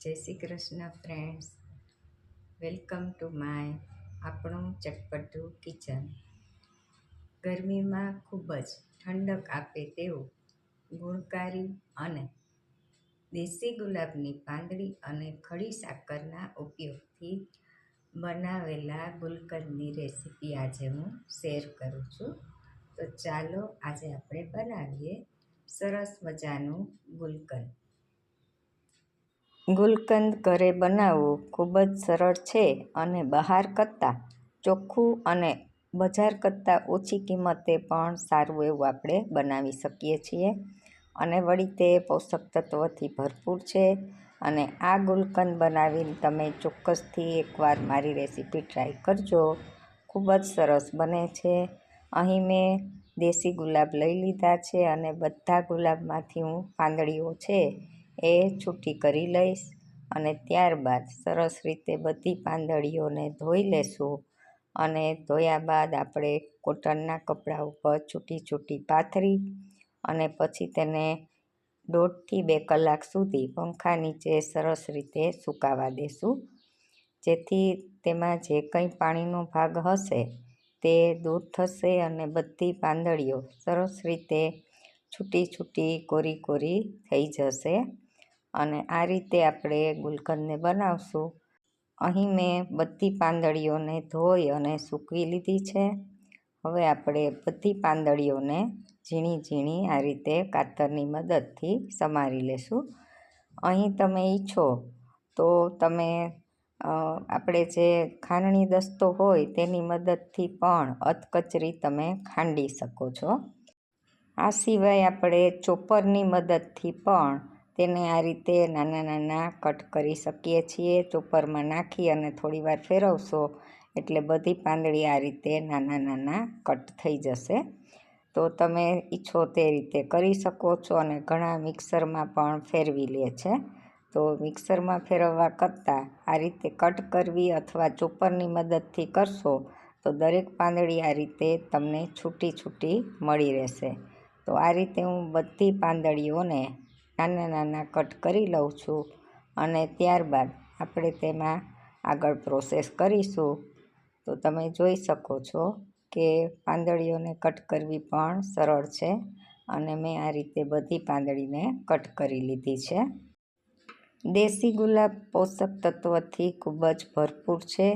Jai Shri Krishna friends welcome to my આપણું ચટપટું kitchen ગરમીમાં ખૂબ જ ઠંડક આપે તેવું ગુણકારી અને દેશી ગુલાબની પાંદડી અને ખડી સાકરના ઉપયોગથી બનાવેલા ગુલકંદની રેસીપી આજે હું શેર કરું છું. તો ચાલો આજે આપણે બનાવીએ સરસ મજાનું ગુલકંદ. ગુલકંદ ઘરે બનાવવું ખૂબ જ સરળ છે અને બહાર કરતાં ચોખ્ખું અને બજાર કરતાં ઓછી કિંમતે પણ સારું એવું આપણે બનાવી શકીએ છીએ. અને વળી તે પોષક તત્વોથી ભરપૂર છે. અને આ ગુલકંદ બનાવીને તમે ચોક્કસથી એકવાર મારી રેસીપી ટ્રાય કરજો. ખૂબ જ સરસ બને છે. અહીં મેં દેશી ગુલાબ લઈ લીધા છે અને બધા ગુલાબમાંથી હું પાંદડીઓ છે એ છૂટી કરી લઈશ અને ત્યારબાદ સરસ રીતે બધી પાંદડીઓને ધોઈ લેશું અને ધોયા બાદ આપણે કોટનના કપડા ઉપર છૂટી છૂટી પાથરી અને પછી તેને દોઢથી બે કલાક સુધી પંખા નીચે સરસ રીતે સુકાવા દેશું. જેથી તેમાં જે કંઈ પાણીનો ભાગ હશે તે દૂર થશે અને બધી પાંદડીઓ સરસ રીતે છૂટી છૂટી કોરી કોરી થઈ જશે. અને આ રીતે આપણે ગુલકંદને બનાવશું. અહીં મેં બધી પાંદડીઓને ધોઈ અને સૂકવી લીધી છે. હવે આપણે બધી પાંદડીઓને ઝીણી ઝીણી આ રીતે કાતરની મદદથી સમારી લેશું. અહીં તમે ઈચ્છો તો તમે આપણે જે ખાંડણી દસ્તો હોય તેની મદદથી પણ અધકચરી તમે ખાંડી શકો છો. આ સિવાય આપણે ચોપરની મદદથી પણ તેને આ રીતે નાના નાના કટ કરી શકીએ છીએ. ચોપરમાં નાખી અને થોડીવાર ફેરવશો એટલે બધી પાંદડી આ રીતે નાના નાના કટ થઈ જશે. તો તમે ઈચ્છો તે રીતે કરી શકો છો અને ઘણા મિક્સરમાં પણ ફેરવી લે છે. તો મિક્સરમાં ફેરવવા કરતાં આ રીતે કટ કરવી અથવા ચોપરની મદદથી કરશો તો દરેક પાંદડી આ રીતે તમને છૂટી છૂટી મળી રહેશે. તો આ રીતે હું બધી પાંદડીઓને નાના નાના કટ કરી લઉં છું અને ત્યારબાદ આપણે તેમાં આગળ પ્રોસેસ કરીશું. તો તમે જોઈ શકો છો કે પાંદડીઓને કટ કરવી પણ સરળ છે અને મેં આ રીતે બધી પાંદડીને કટ કરી લીધી છે. દેશી ગુલાબ પોષક તત્વથી ખૂબ જ ભરપૂર છે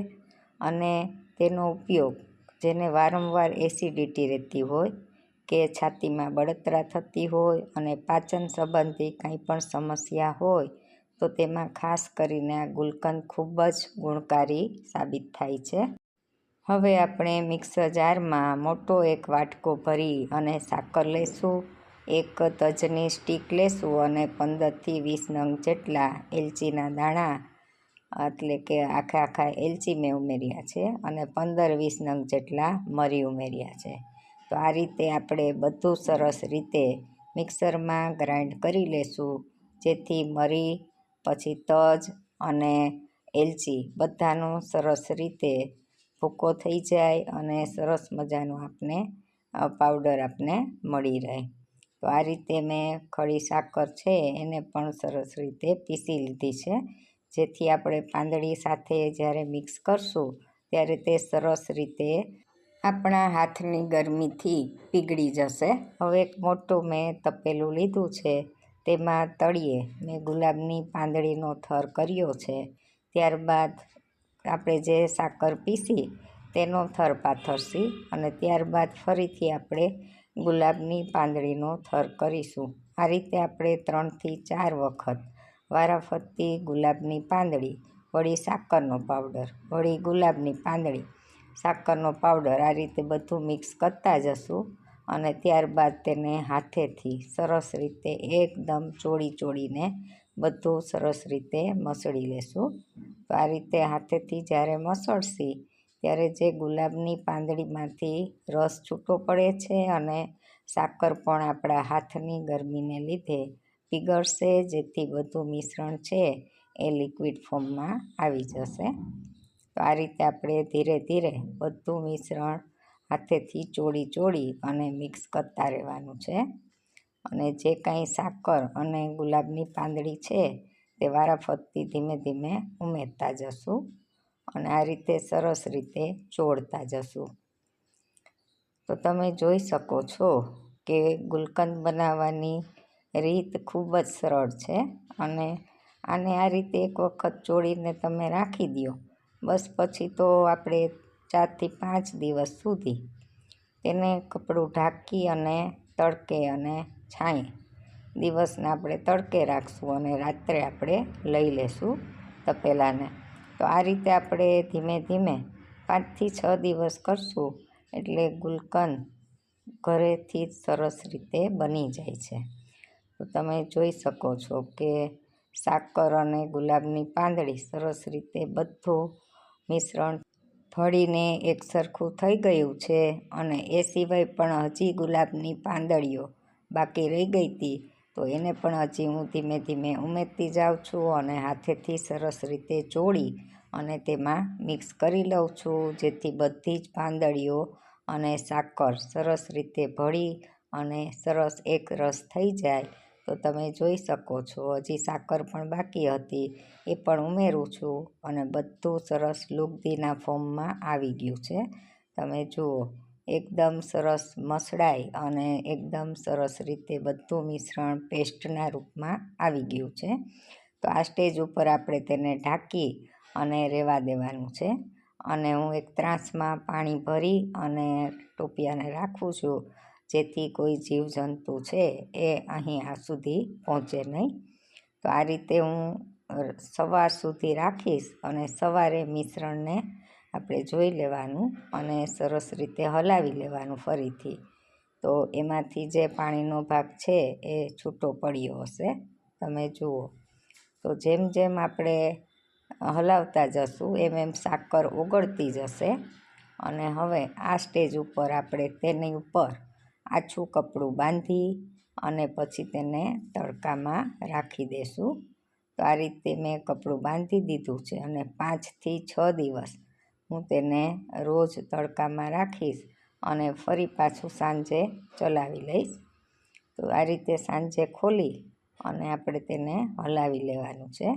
અને તેનો ઉપયોગ જેને વારંવાર એસિડિટી રહેતી હોય કે છાતીમાં બળતરા થતી હોય અને પાચન સંબંધી કંઈ પણ સમસ્યા હોય, તો તેમાં ખાસ કરીને આ ગુલકંદ ખૂબ જ ગુણકારી સાબિત થાય છે. હવે આપણે મિક્સર જારમાં મોટો એક વાટકો ભરી અને સાકર લેશું. એક તજની સ્ટીક લેશું અને પંદરથી વીસ નંગ જેટલા એલચીના દાણા, એટલે કે આખા આખા એલચી મેં ઉમેર્યા છે અને પંદર વીસ નંગ જેટલા મરી ઉમેર્યા છે. તો આ રીતે આપણે બધું સરસ રીતે મિક્સરમાં ગ્રાઇન્ડ કરી લેશું, જેથી મરી, પછી તજ અને એલચી બધાનું સરસ રીતે ભૂકો થઈ જાય અને સરસ મજાનું આપને પાવડર આપને મળી રહે. તો આ રીતે મેં ખડી સાકર છે એને પણ સરસ રીતે પીસી લીધી છે. જેથી આપણે પાંદડી સાથે જ્યારે મિક્સ કરશું, ત્યારે તે સરસ રીતે આપણા હાથની ગરમીથી પીગળી જશે. હવે એક મોટું મેં તપેલું લીધું છે, તેમાં તળીએ. મેં ગુલાબની પાંદડીનો થર કર્યો છે. ત્યારબાદ આપણે જે સાકર પીસી, તેનો થર પાથરશી અને ત્યારબાદ ફરીથી આપણે ગુલાબની પાંદડીનો થર કરીશું. આ રીતે આપણે ત્રણથી ચાર વખત વારાફરતી ગુલાબની પાંદડી, વળી સાકરનો પાવડર, વળી ગુલાબની પાંદડી સાકરનો પાવડર આ રીતે બધું મિક્સ કરતા જશું અને ત્યારબાદ તેને હાથેથી સરસ રીતે એકદમ ચોળી ચોળીને બધું સરસ રીતે મસળી લેશું. તો આ રીતે હાથેથી જ્યારે મસળશી ત્યારે જે ગુલાબની પાંદડીમાંથી રસ છૂટો પડે છે અને સાકર પણ આપણા હાથની ગરમીને લીધે પીગળશે, જેથી બધું મિશ્રણ છે એ લિક્વિડ ફોર્મમાં આવી જશે. તો આ રીતે આપણે ધીરે ધીરે બધું મિશ્રણ હાથેથી ચોળી ચોળી અને મિક્સ કરતા રહેવાનું છે. અને જે કાંઈ સાકર અને ગુલાબની પાંદડી છે તે વારાફરતી ધીમે ધીમે ઉમેરતા જશું અને આ રીતે સરસ રીતે ચોળતા જશું. તો તમે જોઈ શકો છો કે ગુલકંદ બનાવવાની રીત ખૂબ જ સરળ છે અને આને આ રીતે એક વખત ચોળીને તમે રાખી દો બસ પછી તો આપણે ચારથી પાંચ દિવસ સુધી તેને કપડું ઢાંકી અને તડકે અને છાંય દિવસને આપણે તડકે રાખશું અને રાત્રે આપણે લઈ લેશું તપેલાને. તો આ રીતે આપણે ધીમે ધીમે પાંચથી છ દિવસ કરશું એટલે ગુલકંદ ઘરેથી જ સરસ રીતે બની જાય છે. તો તમે જોઈ શકો છો કે સાકર અને ગુલાબની પાંદડી સરસ રીતે બધું મિશ્રણ ભળીને એક સરખું થઈ ગયું છે અને એ સિવાય પણ હજી ગુલાબની પાંદડીઓ બાકી રહી ગઈ હતી. તો એને પણ હજી હું ધીમે ધીમે ઉમેરતી જાઉં છું અને હાથેથી સરસ રીતે ચોળી અને તેમાં મિક્સ કરી લઉં છું, જેથી બધી જ પાંદડીઓ અને સાકર સરસ રીતે ભળી અને સરસ એક રસ થઈ જાય. તો તમે જોઈ શકો છો, હજી સાકર પણ બાકી હતી, એ પણ ઉમેરું છું અને બધું સરસ લુગદીના ફોર્મમાં આવી ગયું છે. તમે જુઓ, એકદમ સરસ મસળાઈ અને એકદમ સરસ રીતે બધું મિશ્રણ પેસ્ટના રૂપમાં આવી ગયું છે. તો આ સ્ટેજ ઉપર આપણે તેને ઢાંકી અને રહેવા દેવાનું છે અને હું એક ત્રાસમાં પાણી ભરી અને ટોપિયાને રાખું છું જેથી કોઈ જીવજંતુ છે એ અહીં આ સુધી પહોંચે નહીં. તો આ રીતે હું સવાર સુધી રાખીશ અને સવારે મિશ્રણને આપણે જોઈ લેવાનું અને સરસ રીતે હલાવી લેવાનું ફરીથી. તો એમાંથી જે પાણીનો ભાગ છે એ છૂટો પડ્યો હશે. તમે જુઓ. તો જેમ જેમ આપણે હલાવતા જશું, એમ એમ સાકર ઓગળતી જશે. અને હવે આ સ્ટેજ ઉપર આપણે તેની ઉપર આછું કપડું બાંધી અને પછી તેને તડકામાં રાખી દેશું. તો આ રીતે મેં કપડું બાંધી દીધું છે અને પાંચથી છ દિવસ હું તેને રોજ તડકામાં રાખીશ અને ફરી પાછું સાંજે ચલાવી લઈશ. તો આ રીતે સાંજે ખોલી અને આપણે તેને હલાવી લેવાનું છે.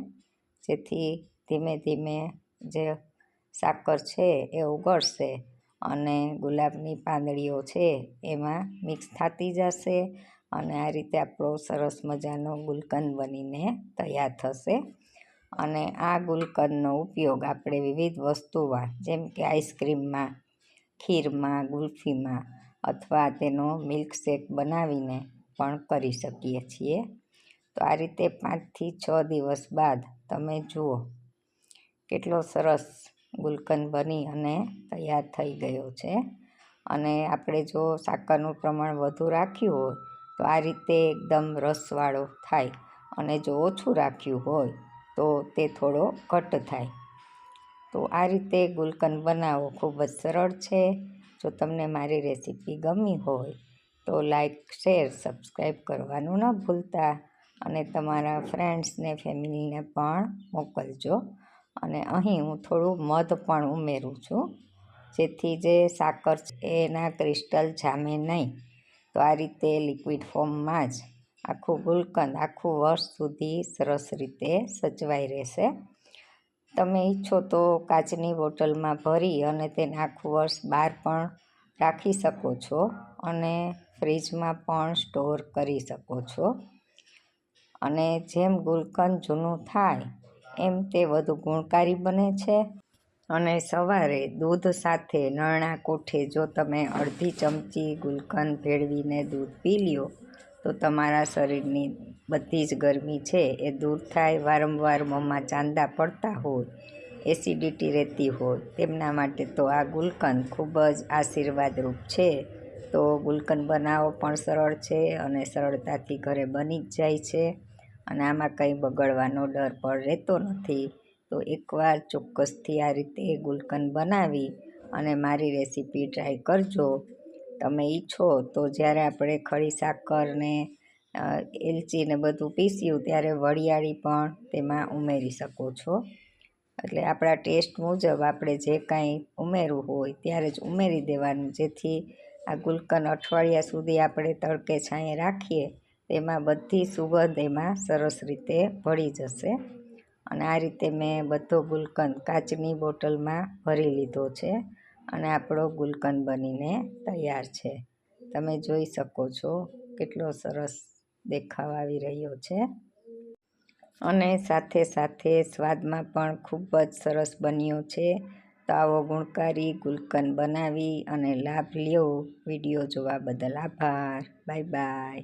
જેથી ધીમે ધીમે જે સાકર છે એ ઓગળશે અને ગુલાબની પાંદડીઓ છે, એમાં મિક્સ થતી જશે અને આ રીતે આપણો સરસ મજાનો ગુલકંદ બનીને તૈયાર થશે. અને આ ગુલકંદનો ઉપયોગ આપણે વિવિધ વસ્તુમાં, જેમ કે આઈસ્ક્રીમમાં, ખીરમાં, ગુલ્ફીમાં અથવા તેનો મિલ્કશેક બનાવીને પણ કરી શકીએ છીએ. તો આ રીતે પાંચથી છ દિવસ બાદ તમે જુઓ કેટલો સરસ ગુલકંદ બની અને તૈયાર થઈ ગયો છે. અને આપણે જો સાકરનું પ્રમાણ વધુ રાખ્યું હોય, તો આ રીતે એકદમ રસવાળો થાય અને જો ઓછું રાખ્યું હોય, તો તે થોડો ઘટ થાય. તો આ રીતે ગુલકંદ બનાવવો ખૂબ જ સરળ છે. જો તમને મારી રેસીપી ગમી હોય, તો લાઈક, શેર, સબસ્ક્રાઈબ કરવાનું ન ભૂલતા અને તમારા ફ્રેન્ડ્સને, ફેમિલીને પણ મોકલજો. અને અહીં હું થોડું મધ પણ ઉમેરું છું, જેથી જે સાકર છે એના ક્રિસ્ટલ જામે નહીં. તો આ રીતે લિક્વિડ ફોર્મમાં જ આખું ગુલકંદ આખું વર્ષ સુધી સરસ રીતે સચવાઈ રહેશે. તમે ઈચ્છો તો કાચની બોટલમાં ભરી અને તેને આખું વર્ષ બહાર પણ રાખી શકો છો અને ફ્રીજમાં પણ સ્ટોર કરી શકો છો. અને જેમ ગુલકંદ જૂનું થાય એમ તે વધુ ગુણકારી બને છે. અને સવારે દૂધ સાથે નરણા કોઠે જો તમે અડધી ચમચી ગુલકંદ ભેળવીને દૂધ પી લ્યો, તો તમારા શરીરની બધી જ ગરમી છે એ દૂર થાય વારંવાર મોંમાં ચાંદા પડતા હોય, એસિડિટી રહેતી હોય, તેમના માટે તો આ ગુલકંદ ખૂબ જ આશીર્વાદરૂપ છે. તો ગુલકંદ બનાવવો પણ સરળ છે અને સરળતાથી ઘરે બની જ જાય છે. અને આમાં કંઈ બગડવાનો ડર પણ રહેતો નથી. તો એકવાર ચોક્કસથી આ રીતે ગુલકંદ બનાવી અને મારી રેસીપી ટ્રાય કરજો. તમે ઈચ્છો તો જ્યારે આપણે ખડી સાકરને એલચીને બધું પીસ્યું ત્યારે વરિયાળી પણ તેમાં ઉમેરી શકો છો. એટલે આપણા ટેસ્ટ મુજબ આપણે જે કાંઈ ઉમેરવું હોય ત્યારે જ ઉમેરી દેવાનું. જેથી આ ગુલકન અઠવાડિયા સુધી આપણે તડકે છાંયે રાખીએ તેમાં બધી સુગંધ એમાં સરસ રીતે ભળી જશે. અને આ રીતે મેં બધો ગુલકંદ કાચની બોટલમાં ભરી લીધો છે અને આપણો ગુલકંદ બનીને તૈયાર છે. તમે જોઈ શકો છો કેટલો સરસ દેખાવ આવી રહ્યો છે. અને સાથે સાથે સ્વાદમાં પણ ખૂબ જ સરસ બન્યો છે. તો આવો ગુણકારી ગુલકંદ બનાવી અને લાભ લ્યો. વીડિયો જોવા બદલ આભાર. Bye bye.